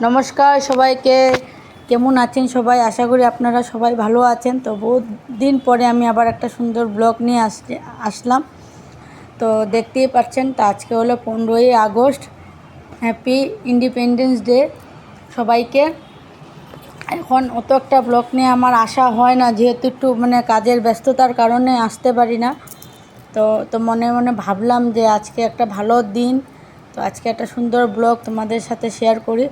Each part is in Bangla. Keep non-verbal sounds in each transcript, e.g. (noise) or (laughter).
নমস্কার সবাইকে। কেমন আছেন সবাই? আশা করি আপনারা সবাই ভালো আছেন। তো বহুত দিন পরে আমি আবার একটা সুন্দর ব্লগ নিয়ে আসছে আসলাম। তো দেখতেই পাচ্ছেন, তো আজকে হলো পনেরোই আগস্ট। হ্যাপি ইন্ডিপেন্ডেন্স ডে সবাইকে। এখন অত একটা ব্লগ নিয়ে আমার আশা হয় না, যেহেতু একটু মানে কাজের ব্যস্ততার কারণে আসতে পারি না। তো তো মনে মনে ভাবলাম যে আজকে একটা ভালো দিন। তো আজকে একটা সুন্দর ব্লগ তোমাদের সাথে শেয়ার করি।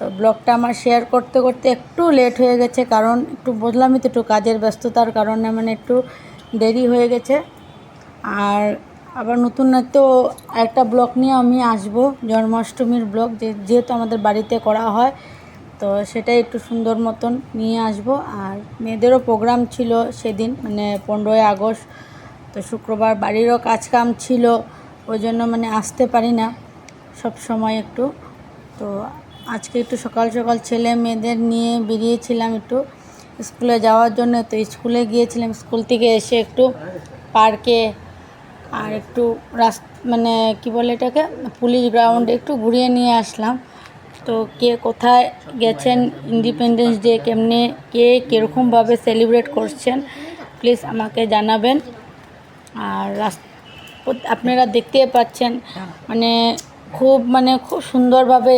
তো ব্লগটা আমার শেয়ার করতে করতে একটু লেট হয়ে গেছে, কারণ একটু বুঝলামই তো একটু কাজের ব্যস্ততার কারণে মানে একটু দেরি হয়ে গেছে। আর আবার নতুন তো একটা ব্লগ নিয়ে আমি আসব, জন্মাষ্টমীর ব্লগ যেহেতু আমাদের বাড়িতে করা হয়, তো সেটাই একটু সুন্দর মতন নিয়ে আসব। আর মেয়েদেরও প্রোগ্রাম ছিল সেদিন মানে পনেরোই আগস্ট, তো শুক্রবার বাড়িরও কাজকাম ছিল, ওই জন্য মানে আসতে পারি না সব সময় একটু। তো আজকে একটু সকাল সকাল ছেলে মেয়েদের নিয়ে বেরিয়েছিলাম একটু স্কুলে যাওয়ার জন্য, তো স্কুলে গিয়েছিলাম। স্কুল থেকে এসে একটু পার্কে আর একটু রাস মানে কি বলে এটাকে, পুলিশ গ্রাউন্ডে একটু ঘুরিয়ে নিয়ে আসলাম। তো কে কোথায় গেছেন ইন্ডিপেন্ডেন্স ডে কেমনে, কে কীরকমভাবে সেলিব্রেট করছেন প্লিজ আমাকে জানাবেন। আর আপনারা দেখতেই পাচ্ছেন মানে খুব মানে খুব সুন্দরভাবে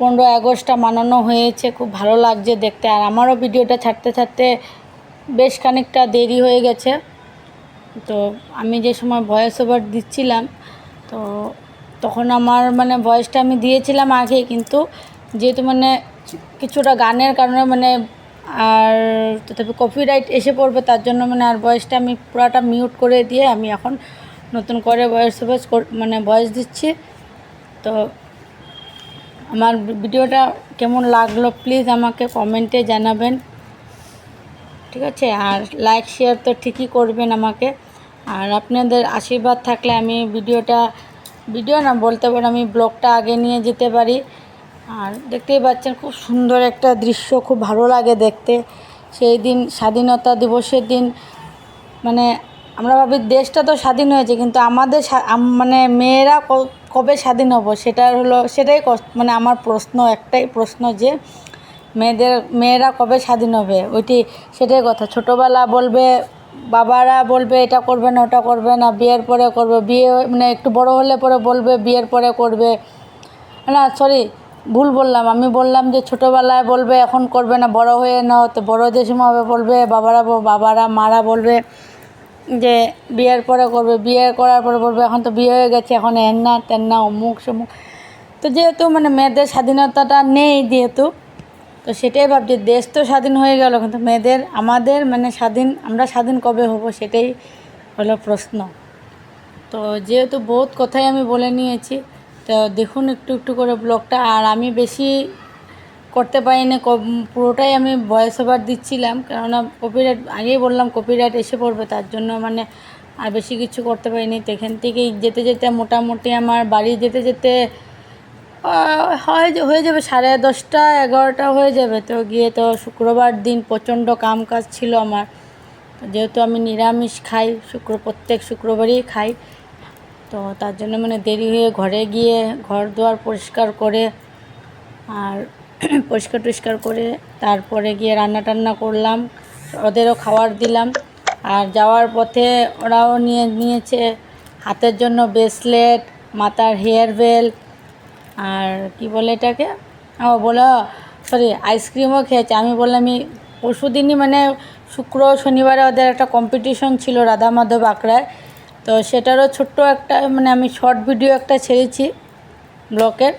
পনেরোই আগস্টটা মানানো হয়েছে, খুব ভালো লাগছে দেখতে। আর আমারও ভিডিওটা ছাড়তে ছাড়তে বেশ খানিকটা দেরি হয়ে গেছে। তো আমি যে সময় ভয়েস ওভার দিচ্ছিলাম, তো তখন আমার মানে ভয়েসটা আমি দিয়েছিলাম আগে, কিন্তু যেহেতু মানে কিছুটা গানের কারণে মানে আর তথাপি কপিরাইট এসে পড়বে, তার জন্য মানে আর ভয়েসটা আমি পুরাটা মিউট করে দিয়ে আমি এখন নতুন করে ভয়েস ওভার মানে ভয়েস দিচ্ছি। তো আমার ভিডিওটা কেমন লাগল প্লিজ আমাকে কমেন্টে জানাবেন। ঠিক আছে? আর লাইক শেয়ার তো ঠিকই করবেন আমাকে। আর আপনাদের আশীর্বাদ থাকলে আমি ভিডিওটা, ভিডিও না বলতে পারি, আমি ব্লগটা আগে নিয়ে যেতে পারি। আর দেখতেই পাচ্ছেন, খুব সুন্দর একটা দৃশ্য, খুব ভালো লাগে দেখতে। সেই দিন স্বাধীনতা দিবসের দিন মানে আমরা ভাবি দেশটা তো স্বাধীন হয়েছে, কিন্তু আমাদের মানে মেয়েরা কবে স্বাধীন হব সেটা হলো, সেটাই মানে আমার প্রশ্ন, একটাই প্রশ্ন যে মেয়েদের, মেয়েরা কবে স্বাধীন হবে? ওইটি সেটাই কথা। ছোটোবেলা বলবে, বাবারা বলবে এটা করবে না, ওটা করবে না, বিয়ের পরে করবে, বিয়ে মানে একটু বড় হলে পরে বলবে, বিয়ের পরে করবে। না সরি ভুল বললাম। আমি বললাম যে ছোটোবেলায় বলবে, এখন করবে না, বড় হয়ে নাও, তো বড় যে সময় হবে বলবে, বাবারা বাবারা, মারা বলবে। যে বিয়ের পরে করবে, বিয়ে করার পরে বলবে এখন তো বিয়ে হয়ে গেছে, এখন এন না না, অমুক, সমুক। তো যেহেতু মানে মেয়েদের স্বাধীনতাটা নেই যেহেতু, তো সেটাই ভাবছি, দেশ তো স্বাধীন হয়ে গেল, কিন্তু মেয়েদের, আমাদের মানে স্বাধীন, আমরা স্বাধীন কবে হব সেটাই হলো প্রশ্ন। তো যেহেতু বহুত কথাই আমি বলে নিয়েছি, তো দেখুন একটু একটু করে ব্লগটা, আর আমি বেশি করতে পারিনি ক- পুরোটাই আমি ভয়েস ওভার দিচ্ছিলাম। কেননা কপিরাইট আগেই বললাম কপিরাইট এসে পড়বে, তার জন্য মানে আর বেশি কিছু করতে পারিনি। তো এখান থেকেই যেতে যেতে মোটামুটি আমার বাড়ি যেতে যেতে হয় হয়ে যাবে সাড়ে দশটা, এগারোটা হয়ে যাবে। তো গিয়ে তো শুক্রবার দিন প্রচণ্ড কাম কাজ ছিল আমার। যেহেতু আমি নিরামিষ খাই, শুক্র প্রত্যেক শুক্রবারই খাই, তো তার জন্য মানে দেরি হয়ে ঘরে গিয়ে ঘর দুয়ার পরিষ্কার করে আর পরিষ্কার টরিষ্কার করে তারপরে গিয়ে রান্না টান্না করলাম, ওদেরও খাবার দিলাম। আর যাওয়ার পথে ওরাও নিয়ে, নিয়েছে হাতের জন্য ব্রেসলেট মাথার হেয়ার বেল আর কি বলে এটাকে? ও বলো সরি আইসক্রিমও খেয়েছে। আমি বললাম আমি পরশু দিনই মানে শুক্র, শনিবারে ওদের একটা কম্পিটিশন ছিল রাধা মাধব আঁকড়ায় তো সেটারও ছোট্ট একটা মানে আমি শর্ট ভিডিও একটা ছেড়েছি ব্লকের।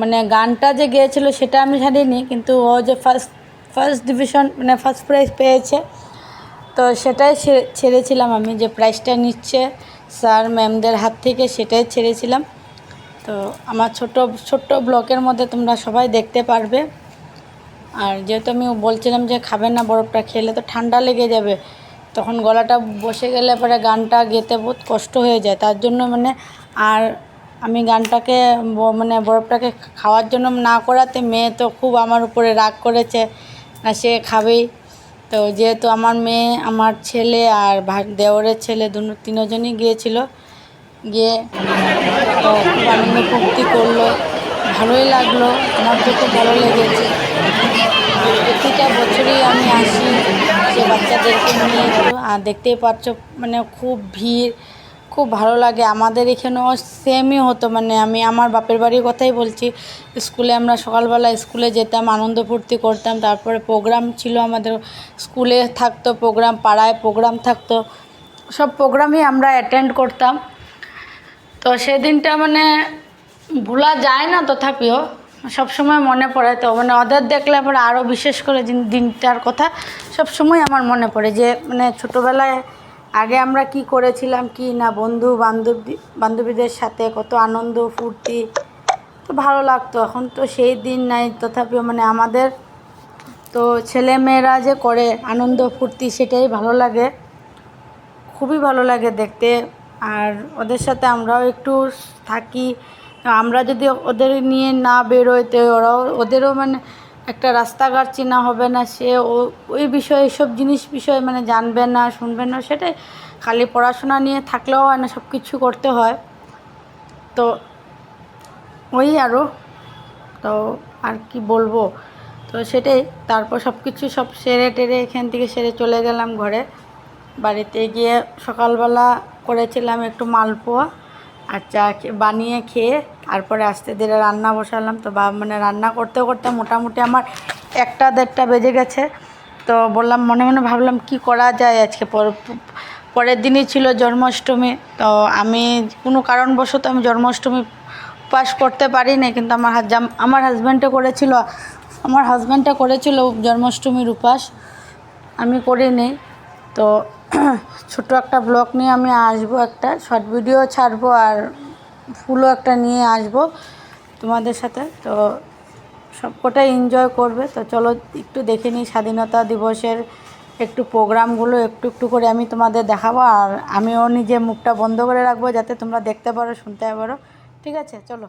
মানে গানটা যে গেয়েছিল সেটা আমি ছাড়িনি কিন্তু ও যে ফার্স্ট ফার্স্ট ডিভিশন মানে ফার্স্ট প্রাইজ পেয়েছে, তো সেটাই ছেড়েছিলাম আমি, যে প্রাইজটা নিচ্ছে স্যার ম্যামদের হাত থেকে সেটাই ছেড়েছিলাম। তো আমার ছোট, ছোট্ট ব্লকের মধ্যে তোমরা সবাই দেখতে পারবে। আর যেহেতু আমি বলছিলাম যে খাবে না বরফটা, খেলে তো ঠান্ডা লেগে যাবে, তখন গলাটা বসে গেলে পরে গানটা গেতে বহুত কষ্ট হয়ে যায়, তার জন্য মানে আর আমি গানটাকে মানে বরফটাকে খাওয়ার জন্য না করাতে মেয়ে তো খুব আমার উপরে রাগ করেছে সে খাবেই। তো যেহেতু আমার মেয়ে, আমার ছেলে আর দেওরের ছেলে দু তিনজনই গিয়েছিল, গিয়ে তো খুব আনন্দ ফুর্তি করল, ভালোই লাগল, আমার তো খুব ভালো লেগেছে। প্রতিটা বছরই আমি আসি সে বাচ্চাদেরকে নিয়ে, আর দেখতেই পাচ্ছ মানে খুব ভিড়। খুব ভালো লাগে। আমাদের এখানেও সেমই হতো। মানে আমি আমার বাপের বাড়ির কথাই বলছি। স্কুলে আমরা সকালবেলা স্কুলে যেতাম, আনন্দ ফুর্তি করতাম। তারপরে প্রোগ্রাম ছিল আমাদের। স্কুলে থাকতো প্রোগ্রাম পাড়ায় প্রোগ্রাম থাকতো। সব প্রোগ্রামই আমরা অ্যাটেন্ড করতাম। তো সেদিনটা মানে ভোলা যায় না তথাপিও। সবসময় মনে পড়ে। তো মানে ওদের দেখলে পরে আরও বিশেষ করে দিনটার কথা সবসময় আমার মনে পড়ে যে মানে ছোটোবেলায় আগে আমরা কি করেছিলাম, কি না, বন্ধু বান্ধবী, বান্ধবীদের সাথে কত আনন্দ, ফুর্তি, তো ভালো লাগতো। এখন তো সেই দিন নাই, তথাপিও মানে আমাদের তো ছেলে মেয়েরা যে করে আনন্দ, ফুর্তি, সেটাই ভালো লাগে। খুবই ভালো লাগে দেখতে। আর ওদের সাথে আমরাও একটু থাকি। আমরা যদি ওদের নিয়ে না বেরোই তো ওরাও, ওদেরও মানে একটা রাস্তাঘাট চেনা হবে না, সে ও- ওই বিষয়ে সব জিনিস বিষয়ে মানে জানবে না, শুনবে না, সেটাই খালি পড়াশোনা নিয়ে থাকলেও হয় না সব কিছু করতে হয়। তো ওই আরও তো আর কি বলব? তো সেটাই, তারপর সব কিছু সব সেরে টেরে এখান থেকে সেরে চলে গেলাম ঘরে। বাড়িতে গিয়ে সকালবেলা করেছিলাম একটু মালপোয়া আর চা বানিয়ে খেয়ে তারপরে আস্তে ধীরে রান্না বসালাম। তো বা মানে রান্না করতে করতে মোটামুটি আমার একটা দেড়টা বেজে গেছে। তো বললাম, মনে মনে ভাবলাম, কি করা যায় আজকে? পর- পরের দিনই ছিল জন্মাষ্টমী। তো আমি কোনো কারণবশত আমি জন্মাষ্টমী উপাস করতে পারি না কিন্তু আমার আমার হাজব্যান্ডে করেছিল। আমার হাজব্যান্ডটা করেছিল জন্মাষ্টমীর উপাস আমি করিনি। তো (clears throat) ছোট একটা ব্লগ নিয়ে আমি আসব একটা শর্ট ভিডিও ছাড়বো আর ফুলও একটা নিয়ে আসব তোমাদের সাথে। তো সবকটা এনজয় করবে। তো চলো একটু দেখে নিই স্বাধীনতা দিবসের একটু প্রোগ্রামগুলো, একটু একটু করে আমি তোমাদের দেখাবো আর আমিও নিজে মুখটা বন্ধ করে রাখব যাতে তোমরা দেখতে পারো, শুনতে পারো। ঠিক আছে, চলো।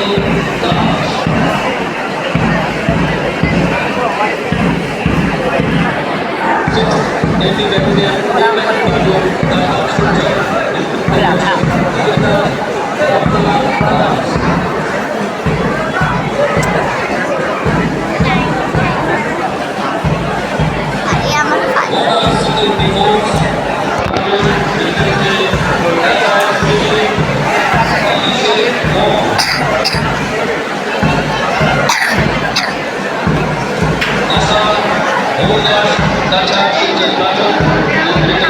Thank you, everybody. अरे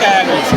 কে